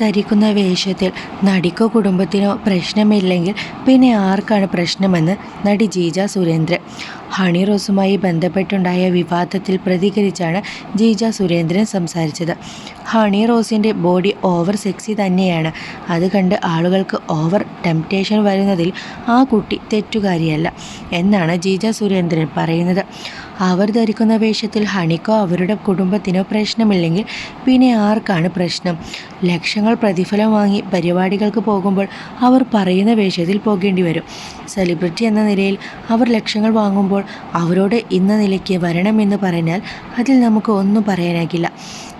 ധരിക്കുന്ന വേഷത്തിൽ നടിക്കോ കുടുംബത്തിനോ പ്രശ്നമില്ലെങ്കിൽ പിന്നെ ആർക്കാണ് പ്രശ്നമെന്ന് നടി ജീജ സുരേന്ദ്രൻ. ഹണി റോസുമായി ബന്ധപ്പെട്ടുണ്ടായ വിവാദത്തിൽ പ്രതികരിച്ചാണ് ജീജ സുരേന്ദ്രൻ സംസാരിച്ചത്. ഹണി റോസിന്റെ ബോഡി ഓവർ സെക്സി തന്നെയാണ്. അത് കണ്ട് ആളുകൾക്ക് ഓവർ ടെംപ്റ്റേഷൻ വരുന്നതിൽ ആ കുട്ടി തെറ്റുകാരിയല്ല എന്നാണ് ജീജ സുരേന്ദ്രൻ പറയുന്നത്. അവർ ധരിക്കുന്ന വേഷത്തിൽ ഹണിക്കോ അവരുടെ കുടുംബത്തിനോ പ്രശ്നമില്ലെങ്കിൽ പിന്നെ ആർക്കാണ് പ്രശ്നം? ലക്ഷങ്ങൾ പ്രതിഫലം വാങ്ങി പരിപാടികൾക്ക് പോകുമ്പോൾ അവർ പറയുന്ന വേഷത്തിൽ പോകേണ്ടി വരും. സെലിബ്രിറ്റി എന്ന നിലയിൽ അവർ ലക്ഷങ്ങൾ വാങ്ങുമ്പോൾ അവരോട് ഇന്ന നിലയ്ക്ക് വരണമെന്ന് പറഞ്ഞാൽ അതിൽ നമുക്ക് ഒന്നും പറയാനാകില്ല.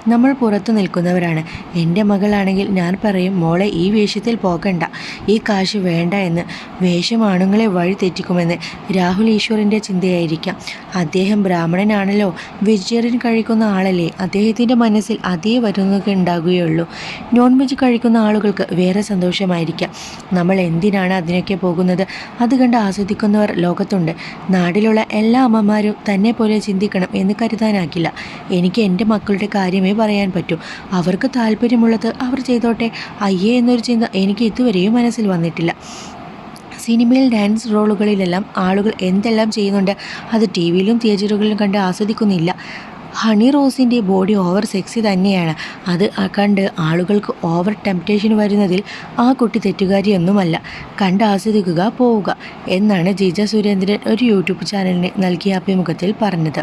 നമ്മൾ പുറത്തു നിൽക്കുന്നവരാണ്. എന്റെ മകളാണെങ്കിൽ ഞാൻ പറയും മോളെ ഈ വേഷത്തിൽ പോകണ്ട. ഈ കാശ് വേണ്ട എന്ന്. വേഷം ആണുങ്ങളെ വഴി തെറ്റിക്കുമെന്ന്. രാഹുൽ ഈശ്വറിന്റെ ചിന്തയായിരിക്കാം. അദ്ദേഹം ബ്രാഹ്മണനാണല്ലോ. വെജിറ്റേറിയൻ കഴിക്കുന്ന ആളല്ലേ. അദ്ദേഹത്തിന്റെ മനസ്സിൽ അതേ വരുന്നതൊക്കെ ഉണ്ടാകുകയുള്ളൂ. നോൺ വെജ് കഴിക്കുന്ന ആളുകൾക്ക് വേറെ സന്തോഷമായിരിക്കാം. നമ്മൾ എന്തിനാണ് അതിനൊക്കെ പോകുന്നത്? അത് കണ്ട് ആസ്വദിക്കുന്നവർ ലോകത്തുണ്ട്. നാടിലുള്ള എല്ലാ അമ്മമാരും തന്നെ പോലെ ചിന്തിക്കണം എന്ന് കരുതാനാക്കില്ല എനിക്ക് എന്റെ മക്കളുടെ കാര്യമേ പറയാൻ പറ്റൂ. അവർക്ക് താല്പര്യമുള്ളത് അവർ ചെയ്തോട്ടെ. അയ്യേ എന്നൊരു ചിന്ത എനിക്ക് ഇതുവരെയും മനസ്സിൽ വന്നിട്ടില്ല. സിനിമയിൽ ഡാൻസ് റോളുകളിലെല്ലാം ആളുകൾ എന്തെല്ലാം ചെയ്യുന്നുണ്ട് അത് ടി വിയിലും തിയേറ്ററുകളിലും കണ്ട് ആസ്വദിക്കുന്നില്ല. ഹണി റോസിന്റെ ബോഡി ഓവർ സെക്സി തന്നെയാണ്. അത് കണ്ട് ആളുകൾക്ക് ഓവർ ടെംപ്റ്റേഷൻ വരുന്നതിൽ ആ കുട്ടി തെറ്റുകാരിയൊന്നുമല്ല. കണ്ട് ആസ്വദിക്കുക പോവുക എന്നാണ് ജിജ സുരേന്ദ്രൻ ഒരു യൂട്യൂബ് ചാനലിന് നൽകിയ അഭിമുഖത്തിൽ പറഞ്ഞത്.